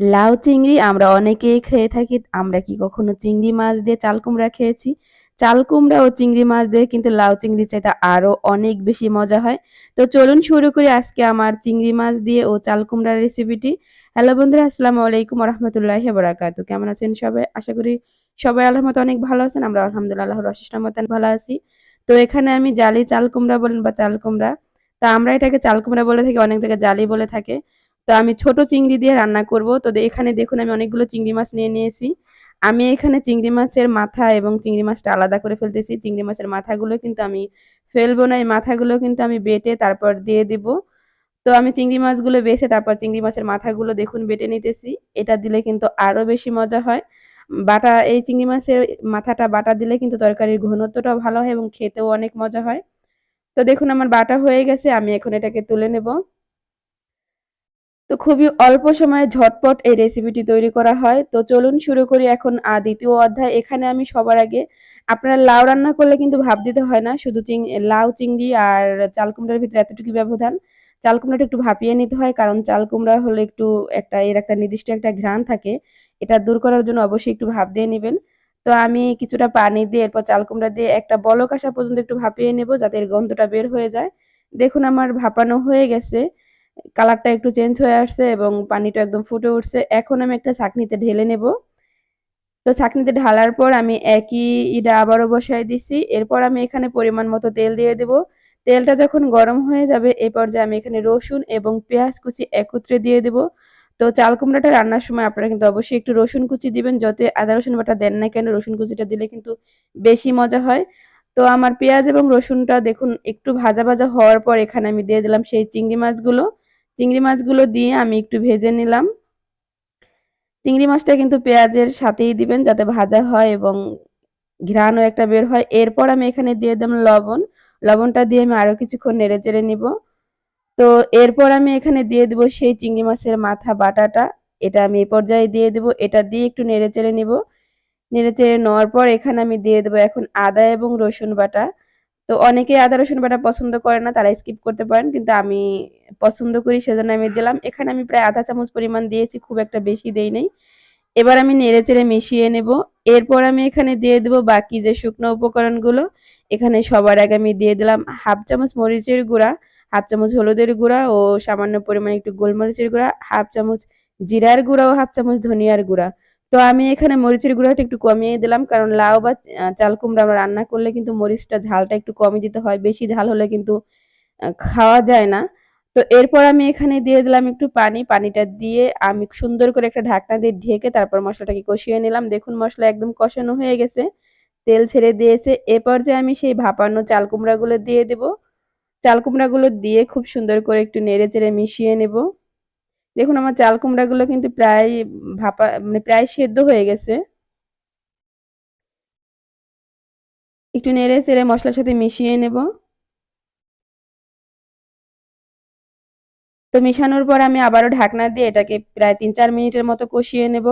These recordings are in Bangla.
লাউ চিংড়ি আমরা অনেকেই খেয়ে থাকি। আমরা কি কখনো চিংড়ি মাছ দিয়ে চাল কুমড়া খেয়েছি? চাল কুমড়া ও চিংড়ি মাছ দিয়ে কিন্তু লাউ চিংড়ি চাইতে আরও অনেক বেশি মজা হয়। তো চলুন শুরু করি আজকে আমার চিংড়ি মাছ দিয়ে ও চাল কুমড়ার রেসিপিটি। হ্যালো বন্ধুরা আসসালামু আলাইকুম রাহমাতুল্লাহি ওয়া কেমন আছেন সবাই? আশা করি সবাই আল্লাহর মতো অনেক ভালো আছেন। আমরা আলহামদুলিল্লাহ অশেষ রহমতে ভালো আছি। তো এখানে আমি জালি চাল কুমড়া বলেন বা চাল কুমড়া। তা আমরা এটাকে চাল কুমড়া বলে থাকি, অনেক জায়গায় জালি বলে থাকে। তো আমি ছোট চিংড়ি দিয়ে রান্না করব। তো এখানে দেখুন আমি অনেকগুলো চিংড়ি মাছ নিয়ে নিয়েছি। আমি এখানে চিংড়ি মাছের মাথা এবং চিংড়ি মাছটা আলাদা করে ফেলতেছি। চিংড়ি মাছের মাথাগুলো কিন্তু আমি ফেলব না, এই মাথাগুলো কিন্তু আমি বেটে তারপর দিয়ে দিব। তো আমি চিংড়ি মাছগুলো বেছে তারপর চিংড়ি মাছের মাথাগুলো দেখুন বেটে নিতেছি। এটা দিলে কিন্তু আরও বেশি মজা হয়। বাটা এই চিংড়ি মাছের মাথাটা বাটা দিলে কিন্তু তরকারির ঘনত্বটাও ভালো হয় এবং খেতেও অনেক মজা হয়। তো দেখুন আমার বাটা হয়ে গেছে, আমি এখন এটাকে তুলে নেব। তো খুবই অল্প সময়ে ঝটপট এই রেসিপিটি তৈরি করা হয়। তো চলুন শুরু করি এখন দ্বিতীয় অধ্যায়। এখানে আমি সবার আগে আপনারা লাউ রান্না করলে কিন্তু ভাব দিতে হয় না। শুধু চিং, লাউ, চিংড়ি আর চাল কুমড়ার ভিতরে এতটুকু ব্যবধান। চাল কুমড়াটা একটু ভাপিয়ে নিতে হয়, কারণ চাল কুমড়া হলে একটু একটা, এর একটা নির্দিষ্ট একটা ঘ্রাণ থাকে। এটা দূর করার জন্য অবশ্যই একটু ভাপ দিয়ে নেবেন। তো আমি কিছুটা পানি দিয়ে, এরপর চাল কুমড়া দিয়ে একটা বলক আসা পর্যন্ত একটু ভাপিয়ে নেব যাতে এর গন্ধটা বের হয়ে যায়। দেখুন আমার ভাপানো হয়ে গেছে। কালারটা একটু চেঞ্জ হয়ে আসছে এবং পানিটা একদম ফুটে উঠছে। এখন আমি একটা ছাঁকনিতে ঢেলে নেব। তো ছাঁকনিতে ঢালার পর আমি একই ইটা আবারও বসাই দিছি এরপর আমি এখানে পরিমাণ মতো তেল দিয়ে দেব। তেলটা যখন গরম হয়ে যাবে এই পর্যায়ে আমি এখানে রসুন এবং পেঁয়াজ কুচি একত্রে দিয়ে দেব। তো চাল কুমড়াটা রান্নার সময় আপনারা কিন্তু অবশ্যই একটু রসুন কুচি দিবেন। যত আদা, রসুন বাটা দেন না কেন, রসুন কুচিটা দিলে কিন্তু বেশি মজা হয়। তো আমার পেঁয়াজ এবং রসুনটা দেখুন, একটু ভাজা ভাজা হওয়ার পর এখানে আমি দিয়ে দিলাম সেই চিংড়ি মাছগুলো। চিংড়ি মাছগুলো দিয়ে আমি একটু ভেজে নিলাম। চিংড়ি মাছটা কিন্তু পেঁয়াজের সাথেই দিবেন যাতে ভাজা হয় এবং ঘ্রাণও একটা বের হয়। এরপর আমি এখানে দিয়ে দিলাম লবণ। লবণটা দিয়ে আমি আরও কিছুক্ষণ নেড়ে চেড়ে নিব। তো এরপর আমি এখানে দিয়ে দিব সেই চিংড়ি মাছের মাথা বাটাটা। এটা আমি এই পর্যায়ে দিয়ে দিব। এটা দিয়ে একটু নেড়ে চেড়ে নিব। নেড়ে চেড়ে নেওয়ার পর এখানে আমি দিয়ে দেবো এখন আদা এবং রসুন বাটা। তো অনেকে আদা, রসুন বাটা পছন্দ করে না, তারা স্কিপ করতে পারেন, কিন্তু আমি পছন্দ করি, সেজন্য আমি দিলাম। এখানে আমি প্রায় আধা চামচ পরিমাণ দিয়েছি, খুব একটা বেশি দেই নেই। এবার আমি নেড়ে চেড়ে মিশিয়ে নেব। এরপর আমি এখানে দিয়ে দেব বাকি যে শুকনো উপকরণগুলো, এখানে সবার আগে আমি দিয়ে দিলাম হাফ চামচ মরিচের গুঁড়া, হাফ চামচ হলুদের গুঁড়া ও সামান্য পরিমাণে একটু গোলমরিচের গুঁড়া, হাফ চামচ জিরার গুঁড়া ও হাফ চামচ ধনিয়ার গুঁড়া। তো আমি এখানে মরিচের গুঁড়াটা একটু কমিয়ে দিলাম, কারণ লাউ বা চাল কুমড়া আমরা রান্না করলে কিন্তু মরিচটা ঝালটা একটু কমই দিতে হয়, বেশি ঝাল হলে কিন্তু খাওয়া যায় না। তো এরপর আমি এখানে দিয়ে দিলাম একটু পানি, পানিটা দিয়ে আমি সুন্দর করে একটা ঢাকনা দিয়ে ঢেকে তারপর মশলাটাকে কষিয়ে নিলাম। দেখুন মশলা একদম কষানো হয়ে গেছে, তেল ছেড়ে দিয়েছে। এ পর্যায়ে আমি সেই ভাপানো চাল কুমড়াগুলো দিয়ে দেব, চাল কুমড়াগুলো দিয়ে খুব সুন্দর করে একটু নেড়ে চেড়ে মিশিয়ে নেব। দেখুন, আমার চাল কুমড়াগুলো কিন্তু প্রায় ভাপা মানে প্রায় সেদ্ধ হয়ে গেছে। একটু নেড়ে চেড়ে মশলার সাথে মিশিয়ে নেব। তো মিশানোর পর আমি আবারও ঢাকনা দিয়ে এটাকে প্রায় তিন চার মিনিটের মতো কষিয়ে নেব।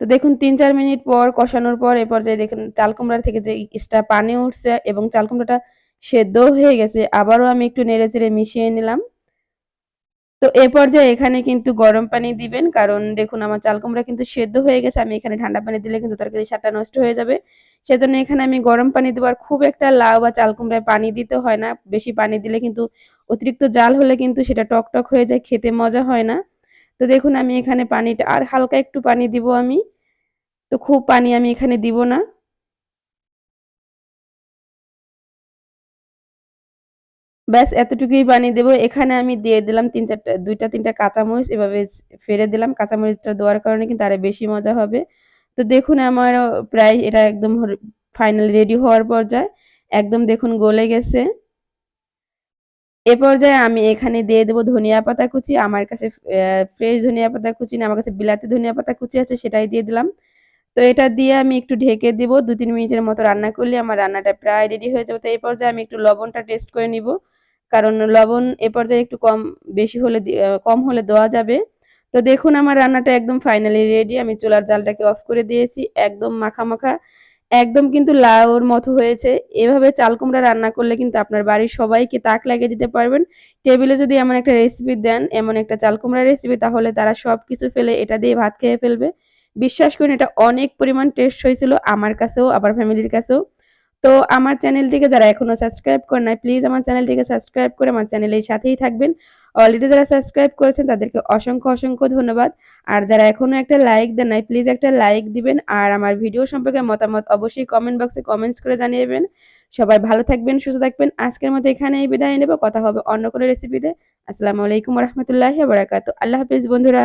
তো দেখুন, তিন চার মিনিট পর কষানোর পর এ পর্যায়ে দেখুন, চাল কুমড়ার থেকে যে এক্সট্রা পানি উঠছে এবং চাল কুমড়াটা সেদ্ধ হয়ে গেছে, আবারও আমি একটু নেড়ে চেড়ে মিশিয়ে নিলাম। তো এ পর্যায়ে এখানে কিন্তু গরম পানি দিবেন, কারণ দেখুন আমার চাল কুমড়া কিন্তু সেদ্ধ হয়ে গেছে, আমি এখানে ঠান্ডা পানি দিলে কিন্তু তরকারি স্বাদটা নষ্ট হয়ে যাবে। সেজন্য এখানে আমি গরম পানি দেবো আর খুব একটা লাউ বা চাল কুমড়ায় পানি দিতে হয় না, বেশি পানি দিলে কিন্তু অতিরিক্ত জাল হলে কিন্তু সেটা টক টক হয়ে যায়, খেতে মজা হয় না। তো দেখুন আমি এখানে পানিটা, আর হালকা একটু পানি দিব আমি, তো খুব পানি আমি এখানে দিব না। ব্যাস, এতটুকুই পানি দেবো। এখানে আমি দিয়ে দিলাম তিন চারটা, দুইটা, তিনটা কাঁচামরিচ। এভাবে ফেরে দিলাম। কাঁচামরিচটা দেওয়ার কারণে কিন্তু আরও বেশি মজা হবে। তো দেখুন, আমার প্রায় এটা একদম ফাইনাল রেডি হওয়ার পর্যায়ে। একদম দেখুন, গলে গেছে। এ পর্যায়ে আমি এখানে দিয়ে দেবো ধনিয়া পাতা কুচি। আমার কাছে ফ্রেশ ধনিয়া পাতা কুচি না, আমার কাছে বিলাতি ধনিয়া পাতা কুচি আছে, সেটাই দিয়ে দিলাম। তো এটা দিয়ে আমি একটু ঢেকে দিব। দু তিন মিনিটের মতো রান্না করলে আমার রান্নাটা প্রায় রেডি হয়ে যাবে। তো এই পর্যায়ে আমি একটু লবণটা টেস্ট করে নিব। কারণ লবণ এ পর্যায়ে একটু কম, বেশি হলে কম হলে দেওয়া যাবে। তো দেখুন আমার রান্নাটা একদম ফাইনালি রেডি আমি চুলার জালটাকে অফ করে দিয়েছি, একদম মাখা মাখা, একদম কিন্তু লাউর মতো হয়েছে। এভাবে চাল কুমড়া রান্না করলে কিন্তু আপনার বাড়ির সবাইকে তাক লাগিয়ে দিতে পারবেন। টেবিলে যদি এমন একটা রেসিপি দেন, এমন একটা চাল কুমড়া রেসিপি তাহলে তারা সব কিছু ফেলে এটা দিয়ে ভাত খেয়ে ফেলবে। বিশ্বাস করুন, এটা অনেক পরিমাণ টেস্ট হয়েছিল আমার কাছেও, আবার ফ্যামিলির কাছেও। তো আমার চ্যানেলটিকে যারা এখনও সাবস্ক্রাইব করে নাই প্লিজ আমার চ্যানেলটিকে সাবস্ক্রাইব করে আমার চ্যানেলের সাথেই থাকবেন। অলরেডি যারা সাবস্ক্রাইব করেছেন, তাদেরকে অসংখ্য অসংখ্য ধন্যবাদ। আর যারা এখনও একটা লাইক দেন নাই প্লিজ একটা লাইক দিবেন। আর আমার ভিডিও সম্পর্কে মতামত অবশ্যই কমেন্ট বক্সে কমেন্টস করে জানিয়েবেন। সবাই ভালো থাকবেন, সুস্থ থাকবেন। আজকের মতো এখানেই বিদায় নেব। কথা হবে অন্য কোনো রেসিপিতে আসসালামু আলাইকুম রহমতুল্লাহি বারাকাতু আল্লাহ হাফিজ বন্ধুরা।